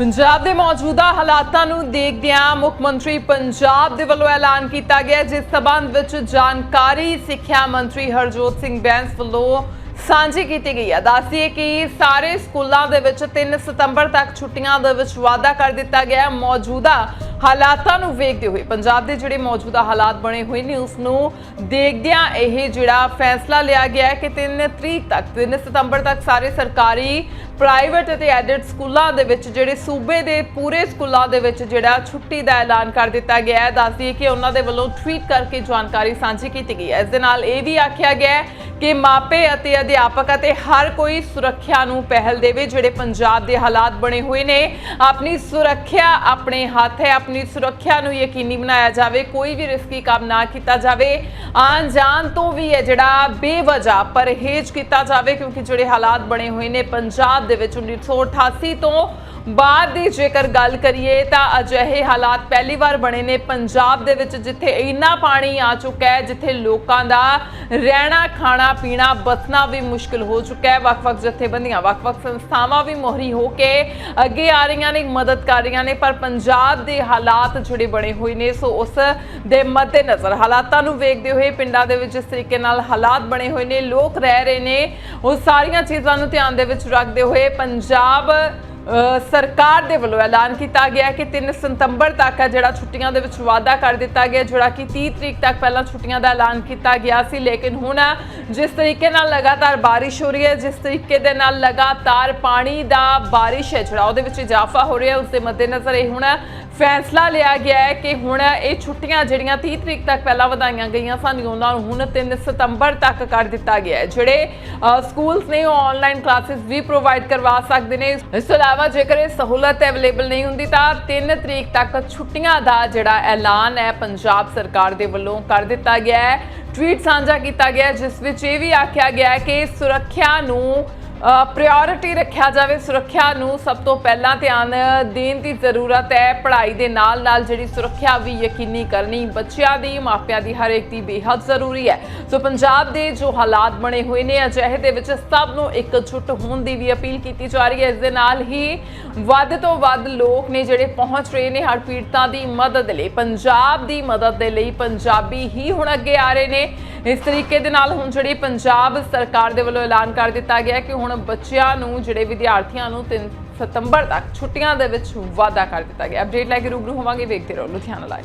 ਪੰਜਾਬ ਦੇ ਮੌਜੂਦਾ ਹਾਲਾਤਾਂ ਨੂੰ ਦੇਖਦਿਆਂ ਮੁੱਖ ਮੰਤਰੀ ਪੰਜਾਬ ਦੇ ਵੱਲੋਂ ਐਲਾਨ ਕੀਤਾ ਗਿਆ ਜਿਸ ਸਬੰਧ ਵਿੱਚ ਜਾਣਕਾਰੀ ਸਿੱਖਿਆ ਮੰਤਰੀ ਹਰਜੋਤ ਸਿੰਘ ਬੈਂਸ ਵੱਲੋਂ ਸਾਂਝੀ ਕੀਤੀ ਗਈ ਹੈ। ਦੱਸਦੀਏ ਕਿ ਸਾਰੇ ਸਕੂਲਾਂ ਦੇ ਵਿੱਚ 3 ਸਤੰਬਰ ਤੱਕ ਛੁੱਟੀਆਂ ਦੇ ਵਿੱਚ ਵਾਅਦਾ ਕਰ ਦਿੱਤਾ ਗਿਆ ਹੈ। ਮੌਜੂਦਾ ਹਾਲਾਤਾਂ ਨੂੰ ਵੇਖਦੇ ਹੋਏ ਪੰਜਾਬ ਦੇ ਜਿਹੜੇ ਮੌਜੂਦਾ ਹਾਲਾਤ ਬਣੇ ਹੋਏ ਨੇ, ਉਸ ਨੂੰ ਦੇਖਦਿਆਂ ਇਹ ਜਿਹੜਾ ਫੈਸਲਾ ਲਿਆ ਗਿਆ ਹੈ ਕਿ 3 ਤਰੀਕ ਤੱਕ 3 ਸਤੰਬਰ ਤੱਕ ਸਾਰੇ ਸਰਕਾਰੀ ਪ੍ਰਾਈਵੇਟ ਅਤੇ ਐਡਿਡ ਸਕੂਲਾਂ ਦੇ ਵਿੱਚ ਜਿਹੜੇ ਸੂਬੇ ਦੇ ਪੂਰੇ ਸਕੂਲਾਂ ਦੇ ਵਿੱਚ ਜਿਹੜਾ ਛੁੱਟੀ ਦਾ ਐਲਾਨ ਕਰ ਦਿੱਤਾ ਗਿਆ ਹੈ। ਦੱਸਦੀਏ ਕਿ ਉਹਨਾਂ ਦੇ ਵੱਲੋਂ ਟਵੀਟ ਕਰਕੇ ਜਾਣਕਾਰੀ ਸਾਂਝੀ ਕੀਤੀ ਗਈ ਹੈ। ਇਸ ਦੇ ਨਾਲ ਇਹ ਵੀ ਆਖਿਆ ਗਿਆ ਹੈ ਕਿ ਮਾਪੇ ਅਤੇ ਅਧਿਆਪਕ ਅਤੇ ਹਰ ਕੋਈ ਸੁਰੱਖਿਆ ਨੂੰ ਪਹਿਲ ਦੇਵੇ। ਜਿਹੜੇ ਪੰਜਾਬ ਦੇ ਹਾਲਾਤ ਬਣੇ ਹੋਏ ਨੇ, ਆਪਣੀ ਸੁਰੱਖਿਆ ਆਪਣੇ ਹੱਥ ਹੈ। ਆਪਣੀ ਸੁਰੱਖਿਆ ਨੂੰ ਯਕੀਨੀ ਬਣਾਇਆ ਜਾਵੇ। ਕੋਈ ਵੀ ਰਿਸਕੀ ਕੰਮ ਨਾ ਕੀਤਾ ਜਾਵੇ। ਆਉਣ ਜਾਣ ਤੋਂ ਵੀ ਹੈ ਜਿਹੜਾ ਬੇਵਜ੍ਹਾ ਪਰਹੇਜ਼ ਕੀਤਾ ਜਾਵੇ, ਕਿਉਂਕਿ ਜਿਹੜੇ ਹਾਲਾਤ ਬਣੇ ਹੋਏ ਨੇ, ਪੰਜਾਬ ਦੇ ਵਿੱਚ 1988 ਤੋਂ ਬਾਅਦ ਦੀ ਜੇਕਰ ਗੱਲ ਕਰੀਏ ਤਾਂ ਅਜਿਹੇ ਹਾਲਾਤ ਪਹਿਲੀ ਵਾਰ ਬਣੇ ਨੇ ਪੰਜਾਬ ਦੇ ਵਿੱਚ, ਜਿੱਥੇ ਇੰਨਾ ਪਾਣੀ ਆ ਚੁੱਕਾ ਹੈ, ਜਿੱਥੇ ਲੋਕਾਂ ਦਾ ਰਹਿਣਾ, ਖਾਣਾ, ਪੀਣਾ, ਬਸਣਾ ਵੀ ਮੁਸ਼ਕਲ ਹੋ ਚੁੱਕਾ ਹੈ। ਵੱਖ-ਵੱਖ ਜਥੇਬੰਦੀਆਂ, ਵੱਖ-ਵੱਖ ਸੰਸਥਾਵਾਂ ਵੀ ਮੋਹਰੀ ਹੋ ਕੇ ਅੱਗੇ ਆ ਰਹੀਆਂ ਨੇ, ਮਦਦ ਕਰ ਰਹੀਆਂ ਨੇ, ਪਰ ਪੰਜਾਬ ਦੇ ਹਾਲਾਤ ਜਿਹੜੇ ਬਣੇ ਹੋਏ ਨੇ, ਸੋ ਉਸ ਦੇ ਮੱਦੇਨਜ਼ਰ ਹਾਲਾਤਾਂ ਨੂੰ ਵੇਖਦੇ ਹੋਏ ਪਿੰਡਾਂ ਦੇ ਵਿੱਚ ਜਿਸ ਤਰੀਕੇ ਨਾਲ ਹਾਲਾਤ ਬਣੇ ਹੋਏ ਨੇ, ਲੋਕ ਰਹਿ ਰਹੇ ਨੇ, ਉਹ ਸਾਰੀਆਂ ਚੀਜ਼ਾਂ ਨੂੰ ਧਿਆਨ ਦੇ ਵਿੱਚ ਰੱਖਦੇ ਹੋਏ ਪੰਜਾਬ ਸਰਕਾਰ ਦੇ ਵੱਲੋਂ ਐਲਾਨ ਕੀਤਾ ਗਿਆ ਕਿ 3 ਸਤੰਬਰ ਤੱਕ ਹੈ ਜਿਹੜਾ ਛੁੱਟੀਆਂ ਦੇ ਵਿੱਚ ਵਾਅਦਾ ਕਰ ਦਿੱਤਾ ਗਿਆ, ਜਿਹੜਾ ਕਿ 30 ਤਰੀਕ ਤੱਕ ਪਹਿਲਾਂ ਛੁੱਟੀਆਂ ਦਾ ਐਲਾਨ ਕੀਤਾ ਗਿਆ ਸੀ। ਲੇਕਿਨ ਹੁਣ ਜਿਸ ਤਰੀਕੇ ਨਾਲ ਲਗਾਤਾਰ ਬਾਰਿਸ਼ ਹੋ ਰਹੀ ਹੈ, ਜਿਸ ਤਰੀਕੇ ਦੇ ਨਾਲ ਲਗਾਤਾਰ ਪਾਣੀ ਦਾ ਬਾਰਿਸ਼ ਹੈ, ਜਿਹੜਾ ਉਹਦੇ ਵਿੱਚ ਇਜ਼ਾਫਾ ਹੋ ਰਿਹਾ ਉਸ ਦੇ ਮੱਦੇਨਜ਼ਰ ਇਹ ਹੁਣ ਫੈਸਲਾ ਲਿਆ ਗਿਆ ਹੈ ਕਿ ਹੁਣ ਇਹ ਛੁੱਟੀਆਂ ਜਿਹੜੀਆਂ 30 ਤਰੀਕ ਤੱਕ ਪਹਿਲਾਂ ਵਧਾਈਆਂ ਗਈਆਂ ਸਨ ਉਹਨਾਂ ਨੂੰ ਹੁਣ 3 ਸਤੰਬਰ ਤੱਕ ਕਰ ਦਿੱਤਾ ਗਿਆ ਹੈ, ਜਿਹੜੇ ਸਕੂਲਸ ਨੇ ਉਹ ਆਨਲਾਈਨ ਕਲਾਸਿਸ ਵੀ ਪ੍ਰੋਵਾਈਡ ਕਰਵਾ ਸਕਦੇ ਨੇ। ਇਸ ਤੋਂ ਇਲਾਵਾ ਜੇਕਰ ਇਹ ਸਹੂਲਤ ਅਵੇਲੇਬਲ ਨਹੀਂ ਹੁੰਦੀ ਤਾਂ 3 ਤਰੀਕ ਤੱਕ ਛੁੱਟੀਆਂ ਦਾ ਜਿਹੜਾ ਐਲਾਨ ਹੈ, ਪੰਜਾਬ ਸਰਕਾਰ ਦੇ ਵੱਲੋਂ ਕਰ ਦਿੱਤਾ ਗਿਆ ਹੈ। ਟਵੀਟ ਸਾਂਝਾ ਕੀਤਾ ਗਿਆ ਜਿਸ ਵਿੱਚ ਇਹ ਵੀ ਆਖਿਆ ਗਿਆ ਕਿ ਸੁਰੱਖਿਆ ਨੂੰ ਪ੍ਰਾਇੋਰਟੀ ਰੱਖਿਆ ਜਾਵੇ, ਸੁਰੱਖਿਆ ਨੂੰ ਸਭ ਤੋਂ ਪਹਿਲਾਂ ਧਿਆਨ ਦੇਣ ਦੀ ਜ਼ਰੂਰਤ ਹੈ। ਪੜ੍ਹਾਈ ਦੇ ਨਾਲ ਨਾਲ ਜਿਹੜੀ ਸੁਰੱਖਿਆ ਵੀ ਯਕੀਨੀ ਕਰਨੀ, ਬੱਚਿਆਂ ਦੀ, ਮਾਪਿਆਂ ਦੀ ਹਰ ਇੱਕ ਦੀ ਬੇਹੱਦ ਜ਼ਰੂਰੀ ਹੈ। ਸੋ ਪੰਜਾਬ ਦੇ ਜੋ ਹਾਲਾਤ ਬਣੇ ਹੋਏ ਨੇ, ਅਜਿਹੇ ਦੇ ਵਿੱਚ ਸਭ ਨੂੰ ਇਕਜੁੱਟ ਹੋਣ ਦੀ ਵੀ ਅਪੀਲ ਕੀਤੀ ਜਾ ਰਹੀ ਹੈ। ਇਸ ਦੇ ਨਾਲ ਹੀ ਵੱਧ ਤੋਂ ਵੱਧ ਲੋਕ ਨੇ ਜਿਹੜੇ ਪਹੁੰਚ ਰਹੇ ਨੇ ਹਰ ਪੀੜਤਾਂ ਦੀ ਮਦਦ ਲਈ, ਪੰਜਾਬ ਦੀ ਮਦਦ ਦੇ ਲਈ ਪੰਜਾਬੀ ਹੀ ਹੁਣ ਅੱਗੇ ਆ ਰਹੇ ਨੇ। ਇਸ ਤਰੀਕੇ ਦੇ ਨਾਲ ਹੁਣ ਜਿਹੜੀ ਪੰਜਾਬ ਸਰਕਾਰ ਦੇ ਵੱਲੋਂ ਐਲਾਨ ਕਰ ਦਿੱਤਾ ਗਿਆ ਕਿ ਹੁਣ ਬੱਚਿਆਂ ਨੂੰ, ਜਿਹੜੇ ਵਿਦਿਆਰਥੀਆਂ ਨੂੰ 3 ਸਤੰਬਰ ਤੱਕ ਛੁੱਟੀਆਂ ਦੇ ਵਿੱਚ ਵਾਅਦਾ ਕਰ ਦਿੱਤਾ ਗਿਆ। ਅਪਡੇਟ ਲੈ ਕੇ ਰੂਬਰੂ ਹੋਵਾਂਗੇ, ਵੇਖਦੇ ਰਹੋ ਲੁਧਿਆਣਾ ਲਾਈਵ